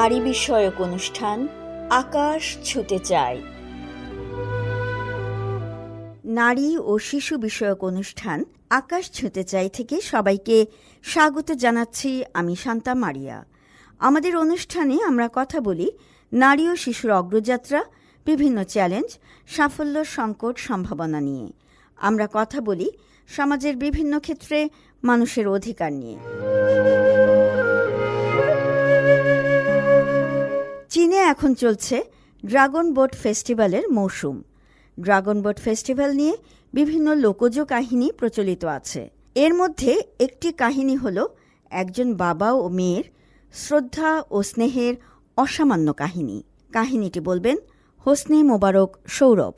নারী বিষয়ক অনুষ্ঠান আকাশ ছুতে চায় নারী ও শিশু বিষয়ক অনুষ্ঠান আকাশ ছুঁতে চাই থেকে সবাইকে স্বাগত জানাচ্ছি আমি শান্তা মারিয়া। আমাদের অনুষ্ঠানে আমরা কথা বলি নারী ও শিশুর অগ্রযাত্রা, বিভিন্ন চ্যালেঞ্জ, সাফল্য, সংকট, সম্ভাবনা নিয়ে। আমরা কথা বলি সমাজের বিভিন্ন ক্ষেত্রে মানুষের অধিকার নিয়ে। চীনে এখন চলছে ড্রাগন বোট ফেস্টিভ্যালের মৌসুম। ড্রাগন বোট ফেস্টিভ্যাল নিয়ে বিভিন্ন লোকজ কাহিনী প্রচলিত আছে। এর মধ্যে একটি কাহিনী হল একজন বাবা ও মেয়ের শ্রদ্ধা ও স্নেহের অসামান্য কাহিনী। কাহিনীটি বলবেন হোসনে মোবারক সৌরভ।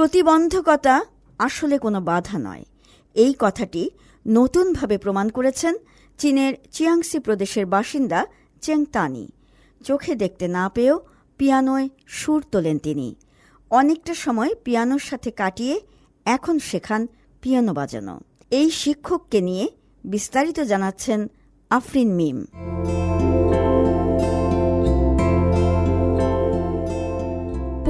প্রতিবন্ধকতা আসলে কোনো বাধা নয়। এই কথাটি নতুনভাবে প্রমাণ করেছেন চীনের চিয়াংসি প্রদেশের বাসিন্দা চেংতানি চোখে দেখতে না পেয়েও পিয়ানোয় সুর তোলেন তিনি। অনেকটা সময় পিয়ানোর সাথে কাটিয়ে এখন শেখান পিয়ানো বাজানো। এই শিক্ষককে নিয়ে বিস্তারিত জানাচ্ছেন আফরিন মিম।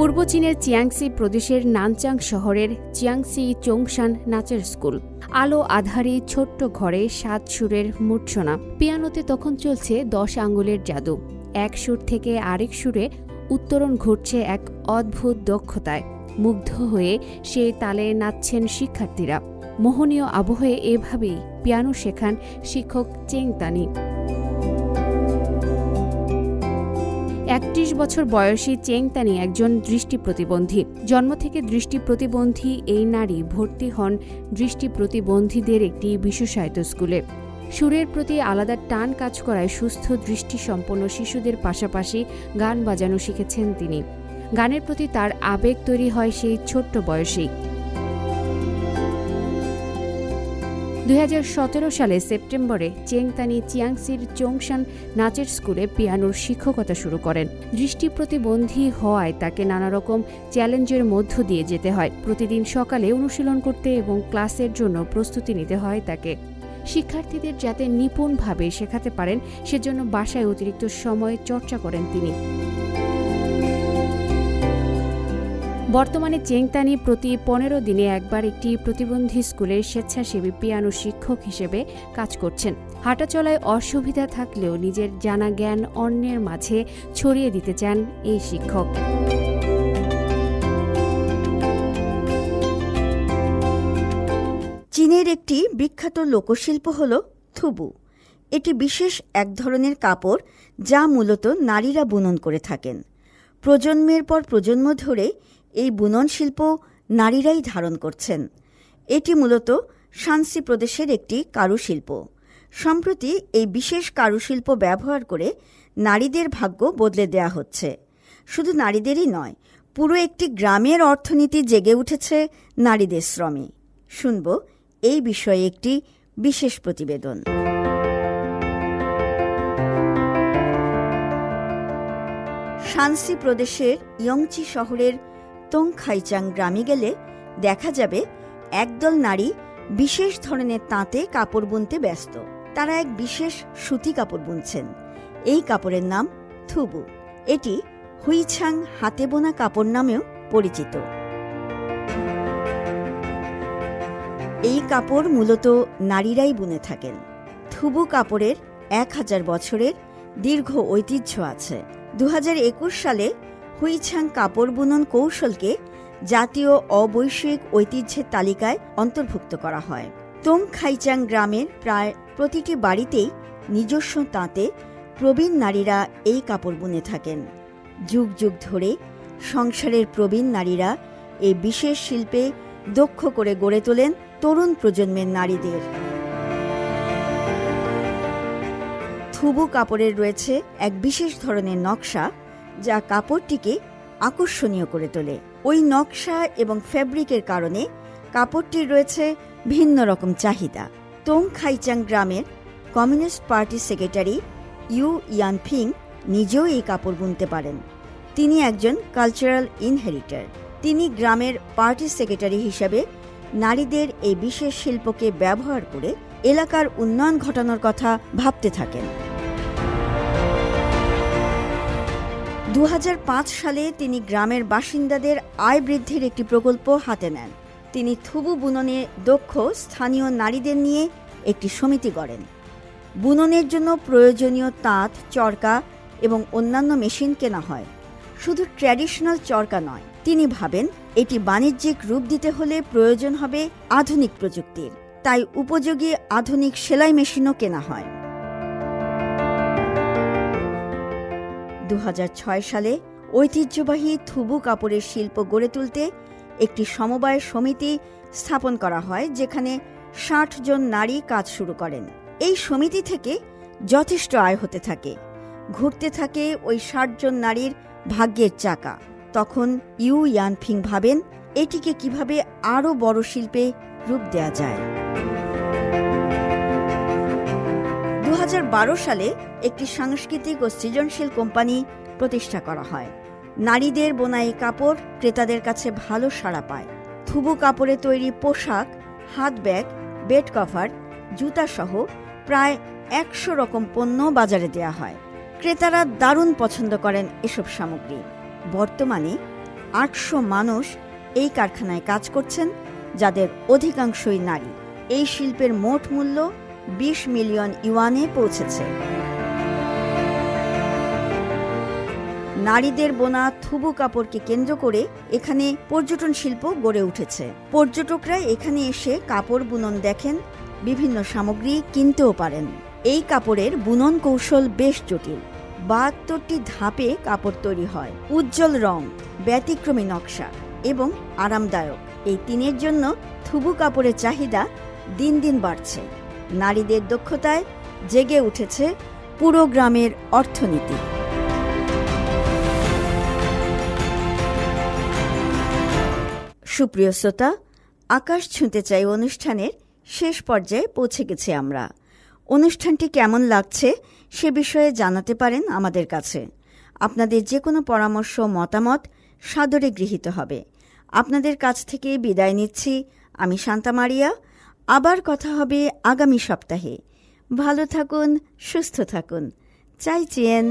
পূর্ব চীনের চিয়াংসি প্রদেশের নানচাং শহরের চিয়াংসি চোংশান নাচের স্কুল। আলো আধারে ছোট্ট ঘরে সাত সুরের মূর্ছনা। পিয়ানোতে তখন চলছে দশ আঙ্গুলের জাদু। এক সুর থেকে আরেক সুরে উত্তরণ ঘটছে এক অদ্ভুত দক্ষতায়। মুগ্ধ হয়ে সে তালে নাচছেন শিক্ষার্থীরা। মোহনীয় আবহে এভাবেই পিয়ানো শেখান শিক্ষক চেংতানি। একত্রিশ বছর বয়সী চেংতানি একজন দৃষ্টি প্রতিবন্ধী। জন্ম থেকে দৃষ্টি প্রতিবন্ধী এই নারী ভর্তি হন দৃষ্টি প্রতিবন্ধীদের একটি বিশেষায়িত স্কুলে। সুরের প্রতি আলাদা টান কাজ করায় সুস্থ দৃষ্টি সম্পন্ন শিশুদের পাশাপাশি গান বাজানো শিখেছেন তিনি। গানের প্রতি তার আবেগ তৈরি হয় সেই ছোট্ট বয়সেই। দুই হাজার সতেরো সালে সেপ্টেম্বরে চেংতানি চিয়াংসির চোংশান নাচের স্কুলে পিয়ানোর শিক্ষকতা শুরু করেন। দৃষ্টি প্রতিবন্ধী হওয়ায় তাকে নানা রকম চ্যালেঞ্জের মধ্য দিয়ে যেতে হয়। প্রতিদিন সকালে অনুশীলন করতে এবং ক্লাসের জন্য প্রস্তুতি নিতে হয় তাকে। শিক্ষার্থীদের যাতে নিপুণভাবে শেখাতে পারেন, সেজন্য বাসায় অতিরিক্ত সময় চর্চা করেন তিনি। বর্তমানে চেংতানি প্রতি পনেরো দিনে একবার একটি প্রতিবন্ধী স্কুলের স্বেচ্ছাসেবী পিয়ানো শিক্ষক হিসেবে কাজ করছেন। হাঁটাচলায় অসুবিধা থাকলেও নিজের জানা জ্ঞান অন্যের মাঝে ছড়িয়ে দিতে চান এই শিক্ষক। চীনের একটি বিখ্যাত লোকশিল্প হল থুবু। এটি বিশেষ এক ধরনের কাপড় যা মূলত নারীরা বুনন করে থাকেন। প্রজন্মের পর প্রজন্ম ধরে এই বুনন শিল্প নারীরাই ধারণ করছেন। এটি মূলত শান্সি প্রদেশের একটি কারুশিল্প। সম্প্রতি এই বিশেষ কারুশিল্প ব্যবহার করে নারীদের ভাগ্য বদলে দেয়া হচ্ছে। শুধু নারীদেরই নয়, পুরো একটি গ্রামের অর্থনীতি জেগে উঠেছে নারীদের শ্রমে। শুনব এই বিষয়ে একটি বিশেষ প্রতিবেদন। শানসি প্রদেশের ইয়ংচি শহরের তোংখাইচাং গ্রামে গেলে দেখা যাবে একদল নারী বিশেষ ধরনের তাঁতে কাপড় বুনতে ব্যস্ত। তারা এক বিশেষ সুতি কাপড় বুনছেন। এই কাপড়ের নাম থুবু। এটি হুইছাং হাতে বোনা কাপড় নামেও পরিচিত। এই কাপড় মূলত নারীরাই বুনে থাকেন। থুবু কাপড়ের এক হাজার বছরের দীর্ঘ ঐতিহ্য আছে। দু হাজার একুশ সালে হুইছাং কাপড় বুনন কৌশলকে জাতীয় অবৈশ্বিক ঐতিহ্যের তালিকায় অন্তর্ভুক্ত করা হয়। তোং খাইচাং গ্রামের প্রায় প্রতিটি বাড়িতেই নিজস্ব তাঁতে প্রবীণ নারীরা এই কাপড় বুনে থাকেন। যুগ যুগ ধরে সংসারের প্রবীণ নারীরা এই বিশেষ শিল্পে দক্ষ করে গড়ে তোলেন তরুণ প্রজন্মের নারীদের। থুবু কাপড়ের রয়েছে এক বিশেষ ধরনের নকশা যা কাপড়টিকে আকর্ষণীয় করে তোলে। ওই নকশা এবং ফ্যাব্রিকের কারণে কাপড়টির রয়েছে ভিন্ন রকম চাহিদা। তোং খাইচাং গ্রামের কমিউনিস্ট পার্টির সেক্রেটারি ইউ ইয়ানফিং নিজেও এই কাপড় বুনতে পারেন। তিনি একজন কালচারাল ইনহেরিটার। তিনি গ্রামের পার্টি সেক্রেটারি হিসেবে নারীদের এই বিশেষ শিল্পকে ব্যবহার করে এলাকার উন্নয়ন ঘটানোর কথা ভাবতে থাকেন। দু হাজার পাঁচ সালে তিনি গ্রামের বাসিন্দাদের আয় বৃদ্ধির একটি প্রকল্প হাতে নেন। তিনি থুবু বুননে দক্ষ স্থানীয় নারীদের নিয়ে একটি সমিতি গড়েন। বুননের জন্য প্রয়োজনীয় তাঁত, চরকা এবং অন্যান্য মেশিন কেনা হয়। শুধু ট্র্যাডিশনাল চরকা নয়, তিনি ভাবেন এটি বাণিজ্যিক রূপ দিতে হলে প্রয়োজন হবে আধুনিক প্রযুক্তির। তাই উপযোগী আধুনিক সেলাই মেশিনও কেনা হয়। দু হাজার ছয় সালে ঐতিহ্যবাহী থুবু কাপড়ের শিল্প গড়ে তুলতে একটি সমবায় সমিতি স্থাপন করা হয়, যেখানে ষাট জন নারী কাজ শুরু করেন। এই সমিতি থেকে যথেষ্ট আয় হতে থাকে। ঘুরতে থাকে ওই ষাট জন নারীর ভাগ্যের চাকা। তখন ইউ ইয়ানফিং ভাবেন, এটিকে কীভাবে আরও বড় শিল্পে রূপ দেয়া যায়। সালে একটি সাংস্কৃতিক ও সৃজনশীল কোম্পানি প্রতিষ্ঠা করা হয়। নারীদের বোনাই কাপড় ক্রেতাদের কাছে ভালো সাড়া পায়। থুবু কাপড়ে তৈরি পোশাক হাত ব্যাগ বেড কভার জুতাসহ প্রায় একশো রকম পণ্য বাজারে দেয়া হয়। ক্রেতারা দারুণ পছন্দ করেন এসব সামগ্রী। বর্তমানে আটশো মানুষ এই কারখানায় কাজ করছেন, যাদের অধিকাংশই নারী। এই শিল্পের মোট মূল্য বিশ মিলিয়ন ইউয়ানে পৌঁছেছে। নারীদের বোনা থুবু কাপড়কে কেন্দ্র করে এখানে পর্যটন শিল্প গড়ে উঠেছে। পর্যটকরা এখানে এসে কাপড় বুনন দেখেন, বিভিন্ন সামগ্রী কিনতেও পারেন। এই কাপড়ের বুনন কৌশল বেশ জটিল। বাহাত্তরটি ধাপে কাপড় তৈরি হয়। উজ্জ্বল রং, ব্যতিক্রমী নকশা এবং আরামদায়ক। এই তিনের জন্য থুবু কাপড়ের চাহিদা দিন দিন বাড়ছে। নারীদের দক্ষতায় জেগে উঠেছে পুরো গ্রামের অর্থনীতি। সুপ্রিয় শ্রোতা, আকাশ ছুঁতে চাই অনুষ্ঠানের শেষ পর্যায়ে পৌঁছে গেছি আমরা। অনুষ্ঠানটি কেমন লাগছে সে বিষয়ে জানাতে পারেন আমাদের কাছে। আপনাদের যে কোনো পরামর্শ, মতামত সাদরে গৃহীত হবে। আপনাদের কাছ থেকে বিদায় নিচ্ছি। আমি শান্তা মারিয়া আবার কথা হবে আগামী সপ্তাহে। ভালো থাকুন সুস্থ থাকুন। চাই চেয়েন।